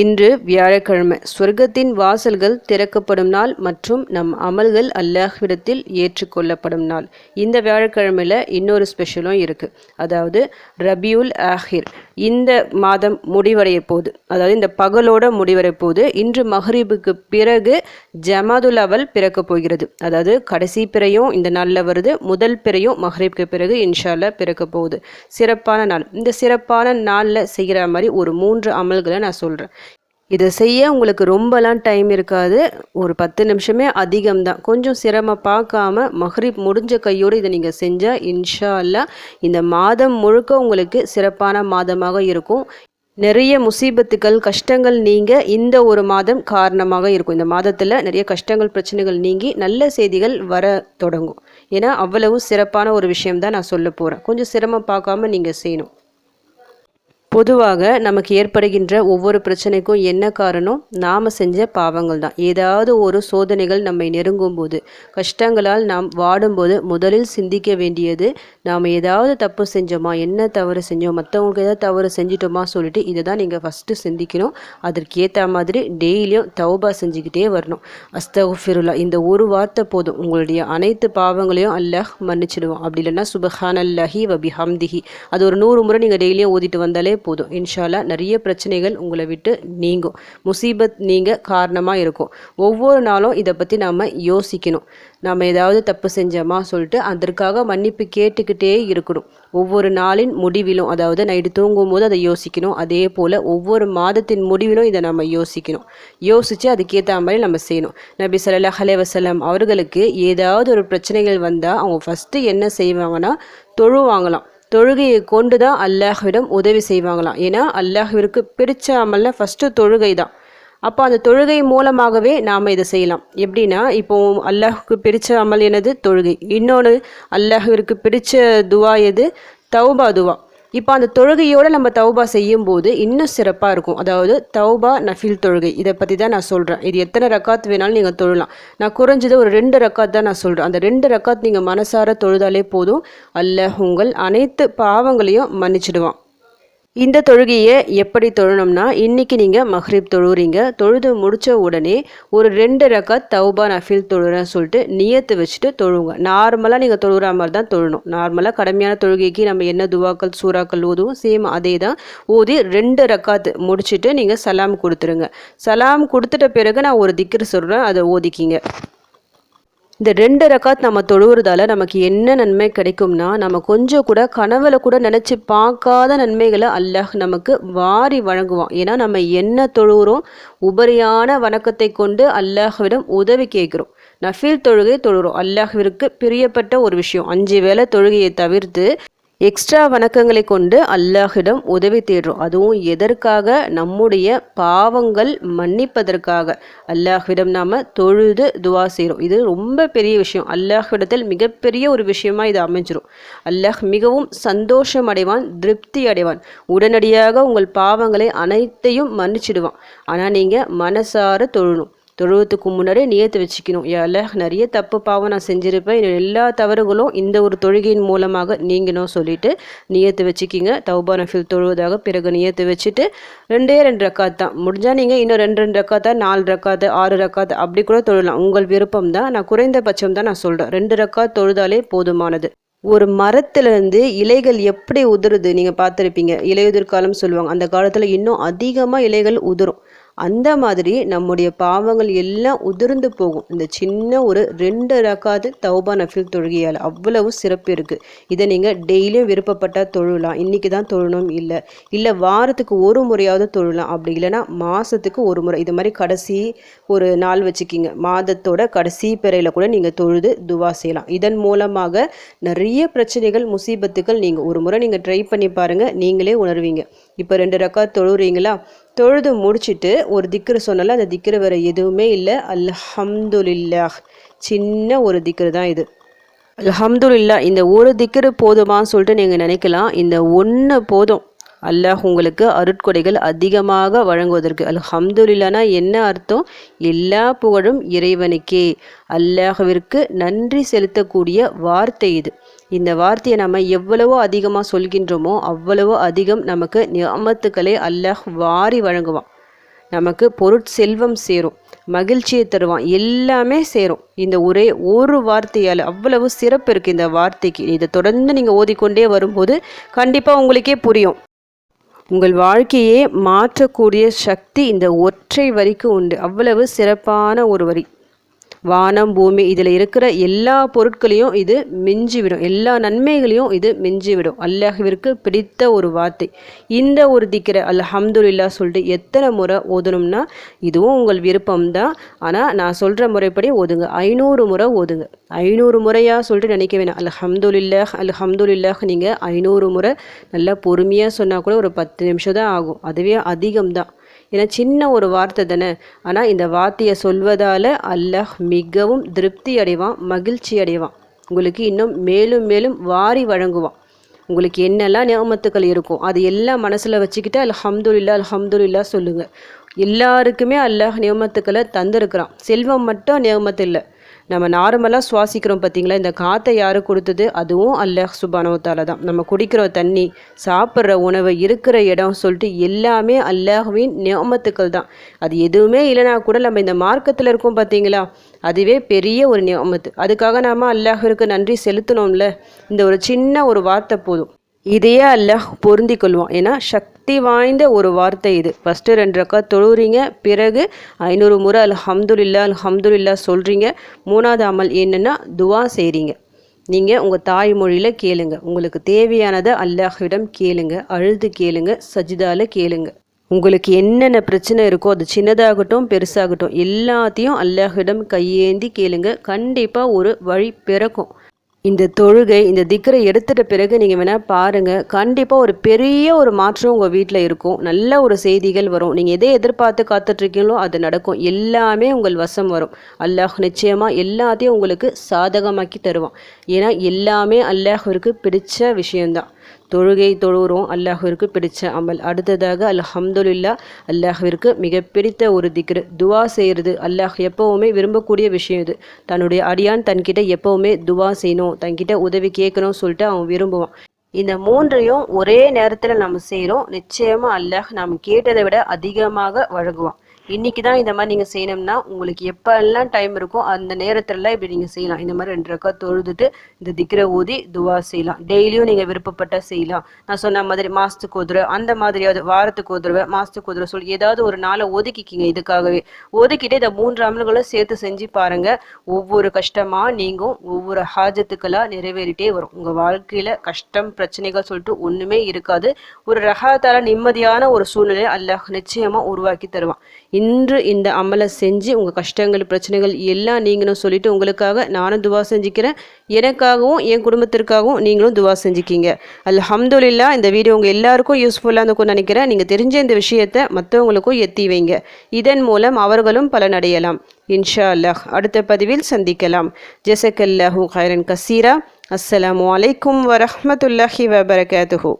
இன்று வியாழக்கிழமை. சொர்க்கத்தின் வாசல்கள் திறக்கப்படும் நாள் மற்றும் நம் அமல்கள் அல்லாஹ்விடத்தில் ஏற்றுக்கொள்ளப்படும் நாள். இந்த வியாழக்கிழமையில் இன்னொரு ஸ்பெஷலும் இருக்குது அதாவது ரபியுல் ஆஹிர். இந்த மாதம் முடிவடைய போகுது அதாவது இந்த பகலோட முடிவடைய போகுது இன்று மஹரீபுக்கு பிறகு ஜமாதுல் அவல் பிறக்க போகிறது. அதாவது கடைசி பிறையும் இந்த நாளில் வருது முதல் பிறையும் மஹ்ரிப்க்கு பிறகு இன்ஷால்லா பிறக்க போகுது. சிறப்பான நாள். இந்த சிறப்பான நாளில் செய்கிற மாதிரி ஒரு மூன்று அமல்களை நான் சொல்கிறேன் இதை செய்ய உங்களுக்கு ரொம்பலாம் டைம் இருக்காது. ஒரு பத்து நிமிஷமே அதிகம்தான். கொஞ்சம் சிரமம் பார்க்காம மஹ்ரிப் முடிஞ்ச கையோடு இதை நீங்கள் செஞ்சால் இன்ஷா அல்லா இந்த மாதம் முழுக்க உங்களுக்கு சிறப்பான மாதமாக இருக்கும். நிறைய முசீபத்துக்கள் கஷ்டங்கள் நீங்க இந்த ஒரு மாதம் காரணமாக இருக்கும். இந்த மாதத்தில் நிறைய கஷ்டங்கள் பிரச்சனைகள் நீங்கி நல்ல செய்திகள் வர தொடங்கும். ஏன்னா அவ்வளவு சிறப்பான ஒரு விஷயம் தான் நான் சொல்ல போகிறேன் கொஞ்சம் சிரமம் பார்க்காம நீங்கள் செய்யணும். பொதுவாக நமக்கு ஏற்படுகின்ற ஒவ்வொரு பிரச்சனைக்கும் என்ன காரணம்? நாம் செஞ்ச பாவங்கள் தான் ஏதாவது ஒரு சோதனைகள் நம்மை நெருங்கும் போது கஷ்டங்களால் நாம் வாடும்போது முதலில் சிந்திக்க வேண்டியது நாம் ஏதாவது தப்பு செஞ்சோமா? என்ன தவறு செஞ்சோம்? மற்றவங்களுக்கு ஏதாவது தவறு செஞ்சிட்டோமா? சொல்லிட்டு இதை தான் நீங்கள் ஃபஸ்ட்டு சிந்திக்கணும். அதற்கேற்ற மாதிரி டெய்லியும் தௌபா செஞ்சுக்கிட்டே வரணும். அஸ்தகுஃபிருல்லா. இந்த ஒரு வார்த்தை போதும். உங்களுடைய அனைத்து பாவங்களையும் அல்லாஹ் மன்னிச்சிடுவோம் அப்படி இல்லைன்னா சுபஹான் அல்லஹி வபி ஹம்திஹி அது ஒரு நூறு முறை நீங்கள் டெய்லியும் ஓதிட்டு வந்தாலே போதும். இன்ஷால்லா நிறைய பிரச்சனைகள் உங்களை விட்டு நீங்கும். முசீபத் நீங்க காரணமாக இருக்கும். ஒவ்வொரு நாளும் இதை பற்றி நாம் யோசிக்கணும். நாம் ஏதாவது தப்பு செஞ்சோமா சொல்லிட்டு அதற்காக மன்னிப்பு கேட்டுக்கிட்டே இருக்கணும். ஒவ்வொரு நாளின் முடிவிலும் அதாவது நைட்டு தூங்கும் போது அதை யோசிக்கணும். அதே போல் ஒவ்வொரு மாதத்தின் முடிவிலும் இதை நம்ம யோசிக்கணும். யோசித்து அதுக்கேற்ற மாதிரி நம்ம செய்யணும். நபி சல்லாஹ் அலே வசலம் அவர்களுக்கு ஏதாவது ஒரு பிரச்சனைகள் வந்தால் அவங்க ஃபஸ்ட்டு என்ன செய்வாங்கன்னா தொழுவாங்களாம். தொழுகையை கொண்டு தான் அல்லாஹ்விடம் உதவி செய்வாங்களாம். ஏன்னா அல்லாஹ்விற்கு பிடிச்ச அமல்ல ஃபஸ்ட்டு தொழுகை தான் அப்போ அந்த தொழுகை மூலமாகவே நாம் இதை செய்யலாம். எப்படின்னா இப்போ அல்லாஹுக்கு பிடிச்ச அமல் எனது தொழுகை. இன்னொன்று அல்லாஹ்விற்கு பிடிச்ச துவா எது? தௌபா துவா. இப்போ அந்த தொழுகையோடு நம்ம தௌபா செய்யும்போது இன்னும் சிறப்பாக இருக்கும். அதாவது தௌபா நஃபில் தொழுகை. இதை பற்றி தான் நான் சொல்கிறேன் இது எத்தனை ரக்காத் வேணாலும் நீங்கள் தொழலாம். நான் குறைஞ்சது ஒரு ரெண்டு ரக்காத் தான் நான் சொல்கிறேன் அந்த ரெண்டு ரக்காத் நீங்கள் மனசார தொழுதாலே போதும். அல்ல உங்கள் அனைத்து பாவங்களையும் மன்னிச்சிடுவான். இந்த தொழுகையை எப்படி தொழணும்னா இன்றைக்கி நீங்கள் மஹ்ரீப் தொழுறீங்க. தொழுது முடித்த உடனே ஒரு ரெண்டு ரக்காத் தௌபா நஃபீல் தொழுறேன்னு சொல்லிட்டு நியத்து வச்சுட்டு தொழுங்க. நார்மலாக நீங்கள் தொழுகிற மாதிரி தான் தொழணும். நார்மலாக கடமையான தொழுகைக்கு நம்ம என்ன துவாக்கள் சூறாக்கள் ஓதுவோம் சேம் அதே தான் ஊதி ரெண்டு ரக்காத்து முடிச்சுட்டு நீங்கள் சலாம் கொடுத்துருங்க. சலாம் கொடுத்துட்ட பிறகு நான் ஒரு திக்கர் சொல்கிறேன் அதை ஓதிக்கிங்க. இந்த ரெண்டு ரக்காத் நம்ம தொழுவுறதால நமக்கு என்ன நன்மை கிடைக்கும்னா நம்ம கொஞ்சம் கூட கனவுல கூட நினச்சி பார்க்காத நன்மைகளை அல்லாஹ் நமக்கு வாரி வழங்குவான். ஏன்னா நம்ம என்ன தொழுகிறோம் உபரியான வணக்கத்தை கொண்டு அல்லாஹ்விடம் உதவி கேட்குறோம். நஃபீல் தொழுகை தொழுகிறோம் அல்லாஹ்விற்கு பிரியப்பட்ட ஒரு விஷயம். அஞ்சு வேளை தொழுகையை தவிர்த்து எக்ஸ்ட்ரா வணக்கங்களை கொண்டு அல்லாஹிடம் உதவி தேடுறோம். அதுவும் எதற்காக? நம்முடைய பாவங்கள் மன்னிப்பதற்காக. அல்லாஹ்விடம் நாம் தொழுது துவா செய்கிறோம் இது ரொம்ப பெரிய விஷயம். அல்லாஹ்விடத்தில் மிகப்பெரிய ஒரு விஷயமாக இது அமைஞ்சிரும். அல்லாஹ் மிகவும் சந்தோஷம் அடைவான் திருப்தி அடைவான். உடனடியாக உங்கள் பாவங்களை அனைத்தையும் மன்னிச்சிடுவான். ஆனால் நீங்கள் மனசார தொழணும். தொழுவத்துக்கு முன்னாடியே நியத்து வச்சுக்கணும். ஏல நிறைய தப்பு பாவம் நான் செஞ்சுருப்பேன். எல்லா தவறுகளும் இந்த ஒரு தொழுகையின் மூலமாக நீங்கணும் சொல்லிட்டு நியத்து வச்சுக்கிங்க. தௌபா நஃபில் தொழுவதாக பிறகு நியத்து வச்சுட்டு ரெண்டே ரெண்டு ரக்காத் தான். முடிஞ்சால் நீங்கள் இன்னும் ரெண்டு ரெண்டு ரக்காத்தா நாலு ரக்காத்து ஆறு ரக்காத்து அப்படி கூட தொழலாம். உங்கள் விருப்பம் தான். நான் குறைந்தபட்சம் தான் நான் சொல்கிறேன் ரெண்டு ரக்கா தொழுதாலே போதுமானது. ஒரு மரத்துலேருந்து இலைகள் எப்படி உதிருது நீங்கள் பார்த்துருப்பீங்க. இலையுதிர் காலம் சொல்லுவாங்க. அந்த காலத்தில் இன்னும் அதிகமாக இலைகள் உதிரும். அந்த மாதிரி நம்முடைய பாவங்கள் எல்லாம் உதிர்ந்து போகும். இந்த சின்ன ஒரு ரெண்டு ரக்காது தௌபா நஃபில் தொழுகையால் அவ்வளவு சிறப்பு இருக்குது இதை நீங்கள் டெய்லியும் விருப்பப்பட்டால் தொழலாம். இன்றைக்கி தான் தொழணும் இல்லை. இல்லை வாரத்துக்கு ஒரு முறையாவது தொழலாம். அப்படி இல்லைன்னா மாதத்துக்கு ஒரு முறை. இது மாதிரி கடைசி ஒரு நாள் வச்சுக்கிங்க. மாதத்தோட கடைசி பிறையில் கூட நீங்கள் தொழுது துவா செய்யலாம். இதன் மூலமாக நிறைய பிரச்சனைகள் முசீபத்துகள் நீங்கள் ஒரு முறை நீங்கள் ட்ரை பண்ணி பாருங்கள் நீங்களே உணர்வீங்க. இப்போ ரெண்டு ரக்கா தொழுறீங்களா? தொழுது முடிச்சுட்டு ஒரு திக்ரு சொன்னால அந்த திக்ரு வேறு எதுவுமே இல்லை. அல்ஹம்துலில்லாஹ். சின்ன ஒரு திக்ரு தான் இது. அல்ஹம்துலில்லா இந்த ஒரு திக்ரு போதுமான்னு சொல்லிட்டு நீங்கள் நினைக்கலாம். இந்த ஒன்று போதும். அல்லாஹ் உங்களுக்கு அருட்கொடைகள் அதிகமாக வழங்குவதற்கு. அல்ஹம்துலில்லானா என்ன அர்த்தம்? எல்லா புகழும் இறைவனுக்கே. அல்லாஹவிற்கு நன்றி செலுத்தக்கூடிய வார்த்தை இது. இந்த வார்த்தையை நம்ம எவ்வளவோ அதிகமாக சொல்கின்றோமோ அவ்வளவோ அதிகம் நமக்கு நியமத்துக்களை அல்லாஹ் வாரி வழங்குவான். நமக்கு பொருட்செல்வம் சேரும் மகிழ்ச்சியை தருவான் எல்லாமே சேரும். இந்த ஒரே ஒரு வார்த்தையால் அவ்வளவு சிறப்பு இருக்குது இந்த வார்த்தைக்கு. இதை தொடர்ந்து நீங்கள் ஓதிக்கொண்டே வரும்போது கண்டிப்பாக உங்களுக்கே புரியும். உங்கள் வாழ்க்கையே மாற்றக்கூடிய சக்தி இந்த ஒற்றை வரிக்கு உண்டு. அவ்வளவு சிறப்பான ஒரு வரி. வானம் பூமி இதில் இருக்கிற எல்லா பொருட்களையும் இது மிஞ்சிவிடும். எல்லா நன்மைகளையும் இது மிஞ்சிவிடும். அல்லாஹிற்கு பிடித்த ஒரு வார்த்தை. இந்த ஒரு திக்கிற அல்ஹம்துல்லா சொல்லிட்டு எத்தனை முறை ஓதணும்னா இதுவும் உங்கள் விருப்பம்தான். ஆனால் நான் சொல்கிற முறைப்படி ஓதுங்க. ஐநூறு முறை ஓதுங்க. ஐநூறு முறையாக சொல்லிட்டு நினைக்க வேணாம். அல்ஹம்துலில்லாஹ் அல்ஹம்துலில்லாஹ் நீங்கள் ஐநூறு முறை நல்லா பொறுமையாக சொன்னால் கூட ஒரு பத்து நிமிஷம் தான் ஆகும். அதுவே அதிகம்தான். ஏன்னா சின்ன ஒரு வார்த்தை தானே. ஆனால் இந்த வார்த்தையை சொல்வதால் அல்லாஹ் மிகவும் திருப்தி அடைவான் மகிழ்ச்சி அடைவான். உங்களுக்கு இன்னும் மேலும் மேலும் வாரி வழங்குவான். உங்களுக்கு என்னெல்லாம் நியமத்துக்கள் இருக்கும் அது எல்லாம் மனசில் வச்சுக்கிட்டு அல்ஹம்துல்லா அல்ஹம்துல்லா சொல்லுங்கள் எல்லாருக்குமே அல்லாஹ் நியமத்துக்களை தந்திருக்கிறான். செல்வம் மட்டும் நியமத்து இல்லை. நம்ம நார்மலாக சுவாசிக்கிறோம் பார்த்திங்களா? இந்த காற்றை யார் கொடுத்தது? அதுவும் அல்லாஹ் சுபானவத்தால தான். நம்ம குடிக்கிற தண்ணி சாப்பிட்ற உணவு இருக்கிற இடம் சொல்லிட்டு எல்லாமே அல்லாஹுவின் நியமத்துக்கள் தான். அது எதுவுமே இல்லைனா கூட நம்ம இந்த மார்க்கத்தில் இருக்கோம் பார்த்தீங்களா? அதுவே பெரிய ஒரு நியமத்து. அதுக்காக நாம் அல்லாஹிற்கு நன்றி செலுத்தணும்ல? இந்த ஒரு சின்ன ஒரு வார்த்தை போதும். இதையே அல்லாஹ் பொருந்தி கொள்வான். ஏன்னா சக்தி வாய்ந்த ஒரு வார்த்தை இது. ஃபஸ்ட்டு ரெண்டு ரக்கா தொழுறீங்க பிறகு ஐநூறு முறை அல் ஹம்துல்லா அல் ஹம்துல்லா சொல்கிறீங்க மூணாவது அமல் என்னென்னா துவா செய்கிறீங்க நீங்கள் உங்கள் தாய்மொழியில் கேளுங்க. உங்களுக்கு தேவையானதை அல்லாஹ்விடம் கேளுங்க. அழுது கேளுங்க சஜிதாவில் கேளுங்க. உங்களுக்கு என்னென்ன பிரச்சனை இருக்கோ அது சின்னதாகட்டும் பெருசாகட்டும் எல்லாத்தையும் அல்லாஹிடம் கையேந்தி கேளுங்க. கண்டிப்பாக ஒரு வழி பிறக்கும். இந்த தொழுகை இந்த திக்கரை எடுத்துட்ட பிறகு நீங்கள் வேணால் பாருங்கள் கண்டிப்பாக ஒரு பெரிய ஒரு மாற்றம் உங்கள் வீட்டில் இருக்கும். நல்ல ஒரு செய்திகள் வரும். நீங்கள் எதை எதிர்பார்த்து காத்துட்ருக்கீங்களோ அது நடக்கும். எல்லாமே உங்கள் வசம் வரும். அல்லாஹ் நிச்சயமாக எல்லாத்தையும் உங்களுக்கு சாதகமாக்கி தருவான். ஏன்னா எல்லாமே அல்லாஹிற்கு பிடிச்ச விஷயந்தான் தொழுகை தொழுகிறோம். அல்லாஹிற்கு பிடிச்ச அமல். அடுத்ததாக அல்ஹம்துல்லா அல்லாஹிற்கு மிக பிடித்த ஒரு திக்ரு. துவா செய்கிறது. அல்லாஹ் எப்போவுமே விரும்பக்கூடிய விஷயம் இது. தன்னுடைய அடியான் தன்கிட்ட எப்போவுமே துவா செய்யணும். தன்கிட்ட உதவி கேட்கணும்னு சொல்லிட்டு அவன் விரும்புவான். இந்த மூன்றையும் ஒரே நேரத்தில் நம்ம செய்கிறோம் நிச்சயமாக அல்லாஹ் நாம் கேட்டதை விட அதிகமாக வழங்குவான். இன்றைக்கி தான் இந்த மாதிரி நீங்கள் செய்யணும்னா உங்களுக்கு எப்போல்லாம் டைம் இருக்கோ அந்த நேரத்துலலாம் இப்படி நீங்கள் செய்யலாம். இந்த மாதிரி ரெண்டு ரக்கா தொழுதுட்டு இந்த திக்கிற ஊதி துவா செய்யலாம். டெய்லியும் நீங்கள் விருப்பப்பட்ட செய்யலாம். நான் சொன்ன மாதிரி மாதத்துக்கு ஒரு அந்த மாதிரியாவது வாரத்துக்கு ஒரு தடவை மாதத்துக்கு ஒரு சொல்லி ஏதாவது ஒரு நாளை ஒதுக்கிக்கிங்க இதுக்காகவே. ஒதுக்கிட்டு இந்த மூன்று அமல்களும் சேர்த்து செஞ்சு பாருங்கள் ஒவ்வொரு கஷ்டமாக நீங்கள் ஒவ்வொரு ஹாஜத்துக்கெல்லாம் நிறைவேறிட்டே வரும். உங்கள் வாழ்க்கையில் கஷ்டம் பிரச்சனைகள் சொல்லிட்டு ஒன்றுமே இருக்காது. ஒரு ரகாத்தால நிம்மதியான ஒரு சூழ்நிலை அல்லாஹ் நிச்சயமாக உருவாக்கி தருவான். இன்று இந்த அமலை செஞ்சு உங்கள் கஷ்டங்கள் பிரச்சனைகள் எல்லாம் நீங்களும் சொல்லிவிட்டு உங்களுக்காக நானும் துவா செஞ்சுக்கிறேன். எனக்காகவும் என் குடும்பத்திற்காகவும் நீங்களும் துவா செஞ்சுக்கிங்க. அல்ஹம்துல்லா இந்த வீடியோ உங்கள் எல்லாருக்கும் யூஸ்ஃபுல்லாக இருக்கும் நினைக்கிறேன். நீங்கள் தெரிஞ்ச இந்த விஷயத்தை மற்றவங்களுக்கும் எத்தி வைங்க. இதன் மூலம் அவர்களும் பலனடையலாம் இன்ஷா அல்லாஹ் அடுத்த பதிவில் சந்திக்கலாம். ஜெசக்கல்லாஹூ ஹைரன் கசீரா. அஸ்ஸலாமு அலைக்கும் வரமத்துல்லாஹி வபரகாத்துஹூ.